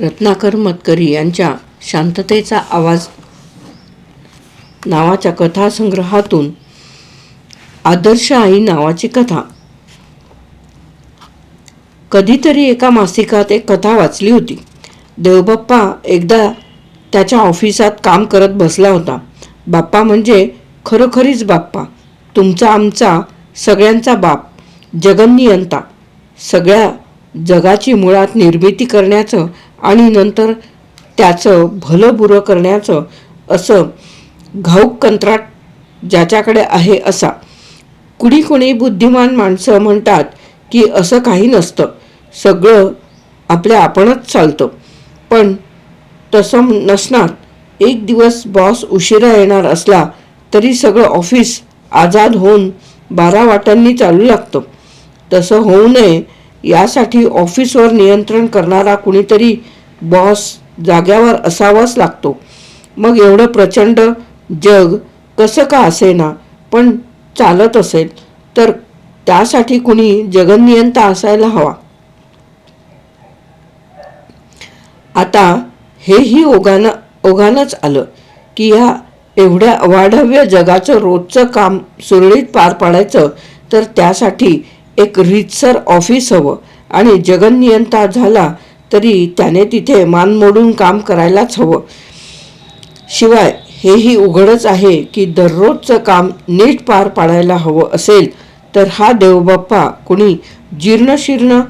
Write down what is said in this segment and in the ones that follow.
रत्नाकर मतकरी यांच्या शांततेचा आवाज. नावाच्या कथासंग्रहातून आदर्श आई नावाची कथा. कधीतरी एका मासिकात एक कथा वाचली होती. देवबाप्पा एकदा त्याच्या ऑफिसात काम करत बसला होता. बाप्पा म्हणजे खरोखरीच बाप्पा. तुमचा आमचा सगळ्यांचा बाप. जगन्नियंता. सगळ्या जगाची मुळात निर्मिती करण्याचं आणि नंतर त्याचं भलं बुरं करण्याचं असं घाऊक कंत्राट ज्याच्याकडे आहे असा. कुणी कुणी बुद्धिमान माणसं म्हणतात की असं काही नसतं. सगळं आपल्या आपणच चालतं. पण तसं नसणार. एक दिवस बॉस उशिरा येणार असला तरी सगळं ऑफिस आजाद होऊन बारा वाटांनी चालू लागतं. तसं होऊ नये यासाठी ऑफिसवर नियंत्रण करणारा कुणीतरी बॉस जाग्यावर असावाच लागतो. मग एवढं प्रचंड जग कसं का असेना? पण चालत असेल तर त्यासाठी कुणी जगनियंता असायला हवा. आता हेही ओघानं ओघानच आलं की या एवढ्या अवाढव्य जगाचं रोजचं काम सुरळीत पार पाडायचं तर त्यासाठी एक रीतसर ऑफिस हवं आणि जगनियंता झाला तरी त्याने तिथे मान मोडून काम करायलाच हवं. शिवाय हेही उघडच आहे की दररोजचं काम नीट पार पाडायला हवं असेल तर हा देवबाप्पा कुणी जीर्णशीर्ण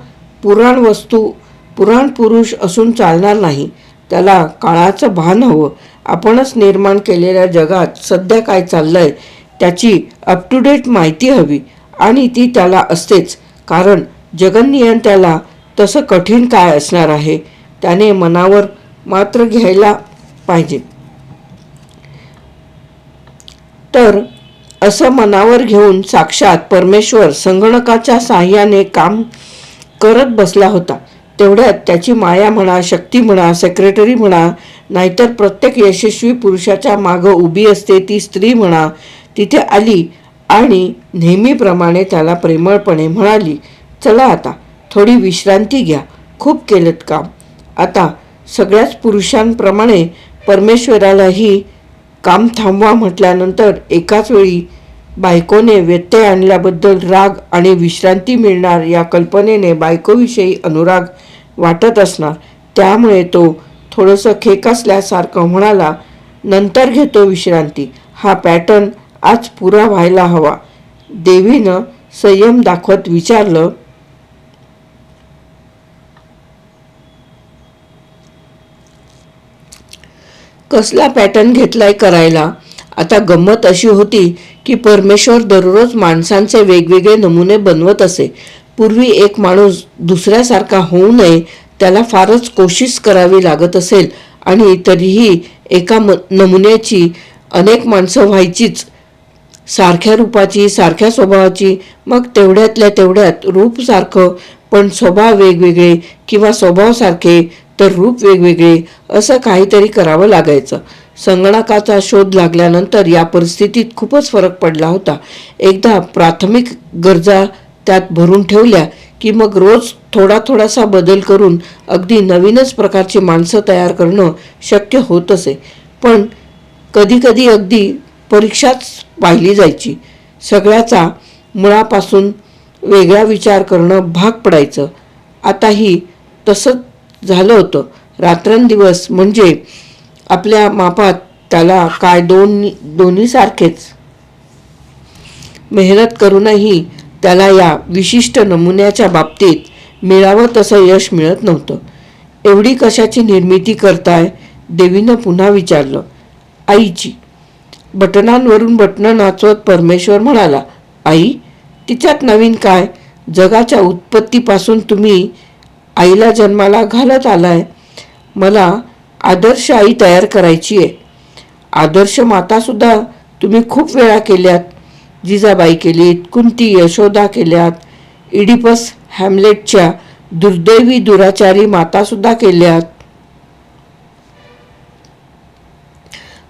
पुराण वस्तू पुराण पुरुष असून चालणार नाही. त्याला काळाचं भान हवं. आपणच निर्माण केलेल्या जगात सध्या काय चाललंय त्याची अप टू डेट माहिती हवी. आणि ती त्याला असतेच. कारण जगन्नियंत्याला तसं कठीण काय असणार आहे त्याने मनावर मात्र घ्यायला पाहिजे. तर असं मनावर घेऊन साक्षात परमेश्वर संगणकाच्या साह्याने काम करत बसला होता. तेवढ्यात त्याची माया म्हणा शक्ती म्हणा सेक्रेटरी म्हणा नाहीतर प्रत्येक यशस्वी पुरुषाच्या मागं उभी असते ती स्त्री म्हणा तिथे आली आणि नेहमीप्रमाणे त्याला प्रेमळपणे म्हणाली चला आता थोडी विश्रांती घ्या खूप केलं काम. आता सगळ्याच पुरुषांप्रमाणे परमेश्वरालाही काम थांबवा म्हटल्यानंतर एकाच वेळी बायकोने व्यत्यय आणल्याबद्दल राग आणि विश्रांती मिळणार या कल्पनेने बायकोविषयी अनुराग वाटत असणार. त्यामुळे तो थोडंसं खेकसल्यासारखं म्हणाला नंतर घेतो विश्रांती. हा पॅटर्न आज पुरा व्हायला हवा. देवीनं संयम दाखवत विचारलं कसला पॅटर्न घेतलाय करायला? आता गंमत अशी होती की परमेश्वर दररोज माणसांचे वेगवेगळे नमुने बनवत असे. पूर्वी एक माणूस दुसऱ्यासारखा होऊ नये त्याला फारच कोशिश करावी लागत असेल आणि तरीही एका म नमुन्याची अनेक माणसं व्हायचीच. सारख्या रूपाची सारख्या स्वभावाची मग तेवढ्यातल्या तेवढ्यात रूप सारखं पण स्वभाव वेगवेगळे किंवा स्वभावासारखे तर रूप वेगवेगळे असं काहीतरी करावं लागायचं. संगणकाचा शोध लागल्यानंतर या परिस्थितीत खूपच फरक पडला होता. एकदा प्राथमिक गरजा त्यात भरून ठेवल्या की मग रोज थोडा थोडासा बदल करून अगदी नवीनच प्रकारची माणसं तयार करणं शक्य होत असे. पण कधीकधी अगदी परीक्षाच पाहिली जायची. सगळ्याचा मुळापासून वेगळा विचार करणं भाग पडायचं. आताही तसंच झालं होतं. रात्रंदिवस म्हणजे आपल्या मापात त्याला काय दोन दोन्ही सारखेच. मेहनत करूनही त्याला या विशिष्ट नमुन्याच्या बाबतीत मिळावं तसं यश मिळत नव्हतं. एवढी कशाची निर्मिती करताय? देवीनं पुन्हा विचारलं. आईची. बटनांवरून बटणं नाचवत परमेश्वर म्हणाला आई तिच्यात नवीन काय? जगाच्या उत्पत्तीपासून तुम्ही आईला जन्माला घालत आलाय. मला आदर्श आई तयार करायची आहे. आदर्श मातासुद्धा तुम्ही खूप वेळा केल्यात. जिजाबाई केलीत कुंती यशोदा केल्यात इडिपस हॅमलेटच्या दुर्दैवी दुराचारी मातासुद्धा केल्यात.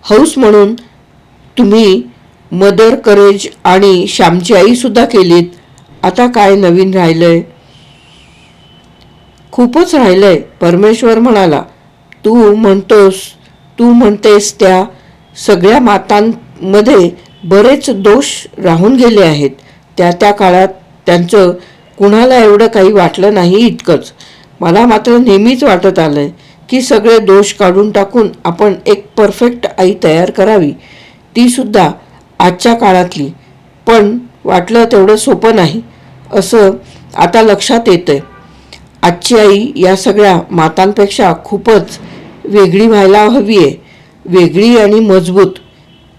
हौस म्हणून तुम्ही मदर करेज आणि श्यामची आई सुद्धा केलीत. आता काय नवीन राहिलंय? खूपच राहिलंय परमेश्वर म्हणाला. तू म्हणतोस तू म्हणतेस त्या सगळ्या मातांमध्ये बरेच दोष राहून गेले आहेत. त्या त्या काळात त्यांचं कुणाला एवढं काही वाटलं नाही इतकंच. मला मात्र नेहमीच वाटत आलंय की सगळे दोष काढून टाकून आपण एक परफेक्ट आई तयार करावी. ती सुद्धा आजच्या काळातली. पण वाटलं तेवढं सोपं नाही. असं आता लक्षात येतंय. आजची आई या सगळ्या मातांपेक्षा खूपच वेगळी व्हायला हवी आहे वेगळी आणि मजबूत.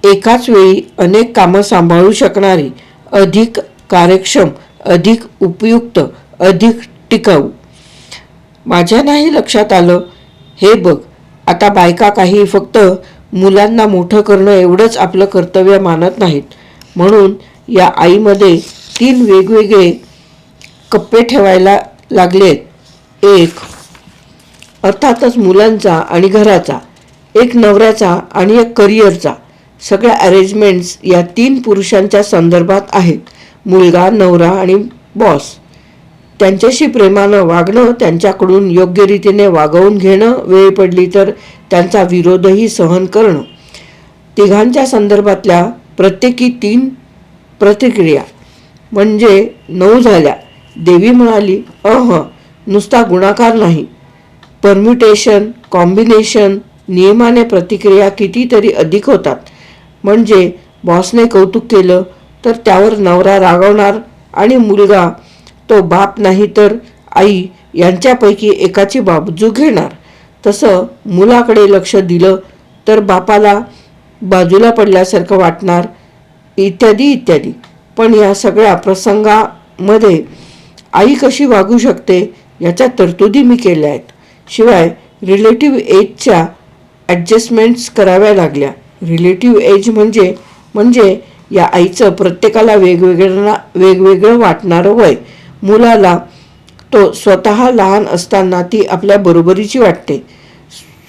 एकाच वेळी अनेक कामं सांभाळू शकणारी. अधिक कार्यक्षम अधिक उपयुक्त अधिक टिकाऊ. माझ्या नाही लक्षात आलं. हे बघ. आता बायका काही फक्त मुलांना मोठं करणं एवढंच आपलं कर्तव्य मानत नाहीत. म्हणून या आईमध्ये तीन वेगवेगळे कप्पे ठेवायला लागलेत. एक अर्थातच मुलांचा आणि घराचा एक नवऱ्याचा आणि एक करिअरचा. सगळ्या अरेंजमेंट्स या तीन पुरुषांच्या संदर्भात आहेत. मुलगा नवरा आणि बॉस त्यांच्याशी प्रेमानं वागणं त्यांच्याकडून योग्य रीतीने वागवून घेणं वेळ पडली तर त्यांचा विरोधही सहन करणं. तिघांच्या संदर्भातल्या प्रत्येकी तीन प्रतिक्रिया. म्हणजे नऊ झाल्या. देवी म्हणाली अह नुसता गुणाकार नाही. परम्युटेशन कॉम्बिनेशन नियमाने प्रतिक्रिया कितीतरी अधिक होतात. म्हणजे बॉसने कौतुक केलं तर त्यावर नवरा रागवणार आणि मुलगा तो बाप नाही तर आई यांच्यापैकी एकाची बाबजू घेणार. तसं मुलाकडे लक्ष दिलं तर बापाला बाजूला पडल्यासारखं वाटणार इत्यादी इत्यादी. पण या सगळ्या प्रसंगामध्ये आई कशी वागू शकते याच्या तरतुदी मी केल्या आहेत. शिवाय रिलेटिव्ह एजच्या ॲडजस्टमेंट्स कराव्या लागल्या. रिलेटिव्ह एज म्हणजे म्हणजे या आईचं प्रत्येकाला वेगवेगळं वेगवेगळं वाटणारं वय. मुलाला तो स्वतः लहान असताना ती आपल्या बरोबरीची वाटते.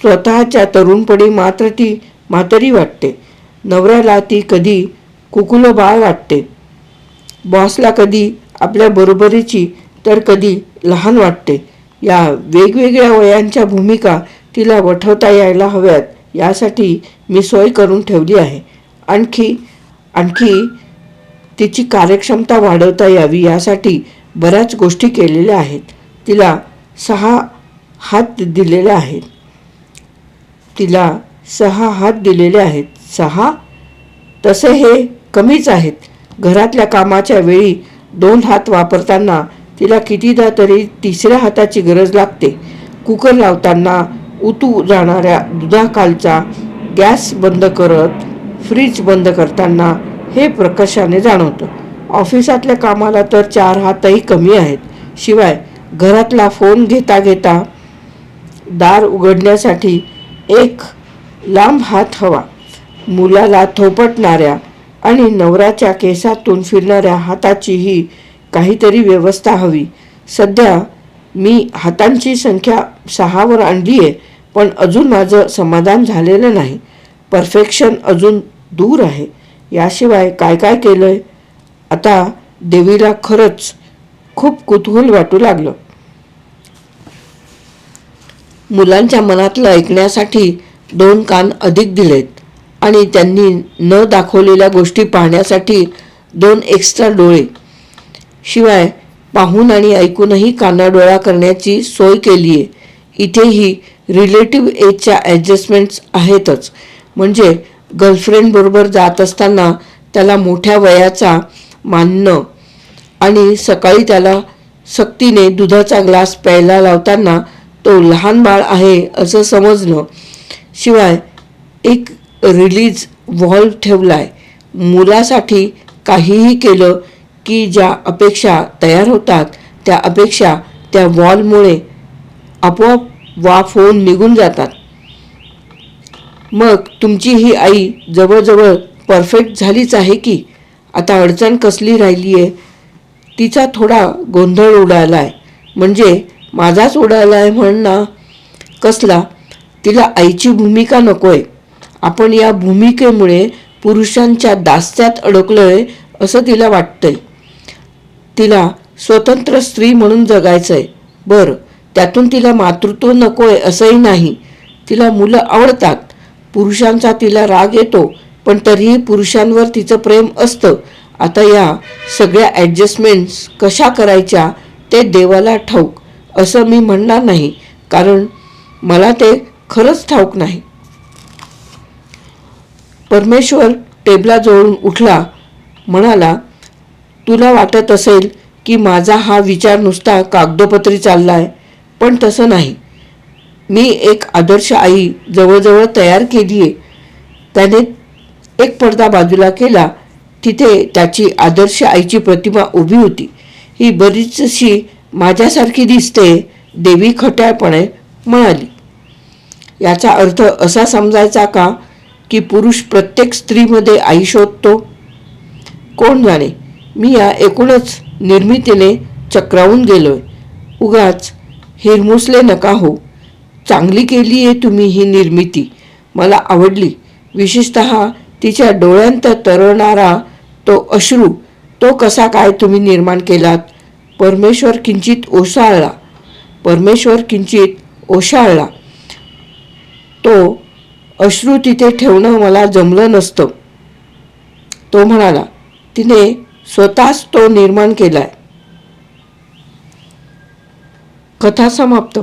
स्वतःच्या तरुणपणी मात्र ती म्हातारी वाटते. नवऱ्याला ती कधी कुकुलं बाळ वाटते. बॉसला कधी आपल्या बरोबरीची तर कधी लहान वाटते. या वेगवेगळ्या वयांच्या भूमिका तिला वठवता यायला हव्यात यासाठी मी सोय करून ठेवली आहे. आणखी आणखी तिची कार्यक्षमता वाढवता यावी यासाठी बऱ्याच गोष्टी केलेल्या आहेत. तिला सहा हात दिलेले आहेत. तिला सहा हात दिलेले आहेत. सहा? तसे हे कमीच आहेत. घरातल्या कामाच्या वेळी दोन हात वापरताना तिला कितीदा तरी तिसऱ्या हाताची गरज लागते. कुकर लावताना उतू जाणाऱ्या दुधाखालचा गॅस बंद करत फ्रीज बंद करताना हे प्रकर्षाने जाणवतं. ऑफिसातल्या कामाला तर चार हातही कमी आहेत. शिवाय घरातला फोन घेता घेता दार उघडण्यासाठी एक लांब हात हवा. मुलाला थोपटणाऱ्या आणि नवऱ्याच्या केसातून फिरणाऱ्या हाताचीही काहीतरी व्यवस्था हवी. सध्या मी हातांची संख्या सहावर आणली आहे पण अजून माझं समाधान झालेलं नाही. परफेक्शन अजून दूर आहे. याशिवाय काय काय केलं आहे आता देवीला खरंच खूप कुतूहल वाटू लागलं. मुलांच्या मनातलं ऐकण्यासाठी दोन कान अधिक दिलेत आणि त्यांनी न दाखवलेल्या गोष्टी पाहण्यासाठी दोन एक्स्ट्रा डोळे. शिवाय पाहून आणि ऐकूनही कानाडोळा करण्याची सोय केली आहे इथेही रिलेटिव्ह एजच्या ॲडजस्टमेंट्स आहेतच. म्हणजे गर्लफ्रेंडबरोबर जात असताना त्याला मोठ्या वयाचा मानणं. आणि सकाळी त्याला सक्तीने दुधाचा ग्लास प्यायला लावताना तो लहान बाळ आहे असं समजणं. शिवाय एक रिलीज व्हॉल्व ठेवलाय. मुलासाठी काहीही केलं की ज्या अपेक्षा तयार होतात त्या अपेक्षा त्या वॉलमुळे आपोआप वाफ होऊन निघून जातात. मग तुमची ही आई जवळजवळ परफेक्ट झालीच आहे की? आता अडचण कसली राहिली आहे तिचा थोडा गोंधळ उडाला आहे म्हणजे माझाच उडाला आहे म्हणणं कसला? तिला आईची भूमिका नको आहे आपण या भूमिकेमुळे पुरुषांच्या दास्यात अडकलोय असं तिला वाटतंय. तिला स्वतंत्र स्त्री म्हणून जगायचंय. बरं त्यातून तिला मातृत्व नकोय असंही नाही. तिला मुलं आवडतात. पुरुषांचा तिला राग येतो. पण तरीही पुरुषांवर तिचं प्रेम असतं. आता या सगळ्या ॲडजस्टमेंट्स कशा करायच्या ते देवाला ठाऊक असं मी म्हणणार नाही. कारण मला ते खरंच ठाऊक नाही. परमेश्वर टेबला जवळून उठला म्हणाला तुला वाटत असेल की माझा हा विचार नुसता कागदोपत्री चालला आहे पण तसं नाही. मी एक आदर्श आई जवळजवळ तयार केली आहे त्याने एक पडदा बाजूला केला तिथे त्याची आदर्श आईची प्रतिमा उभी होती. ही बरीचशी माझ्यासारखी दिसते देवी खट्याळपणे म्हणाली. याचा अर्थ असा समजायचा का की पुरुष प्रत्येक स्त्रीमध्ये आई शोधतो? कोण जाणे? मी या एकूणच निर्मितीने चक्रावून गेलोय. उगाच हिरमुसले नका हो. चांगली केली आहे तुम्ही ही निर्मिती. मला आवडली. विशेषत तिच्या डोळ्यांत तरळणारा तो अश्रू तो कसा काय तुम्ही निर्माण केलात? परमेश्वर किंचित ओसाळला. परमेश्वर किंचित ओशाळला तो अश्रू तिथे ठेवणं मला जमलं नसतं. तो म्हणाला तिने स्वतःच तो निर्माण केलाय. कथा समाप्त.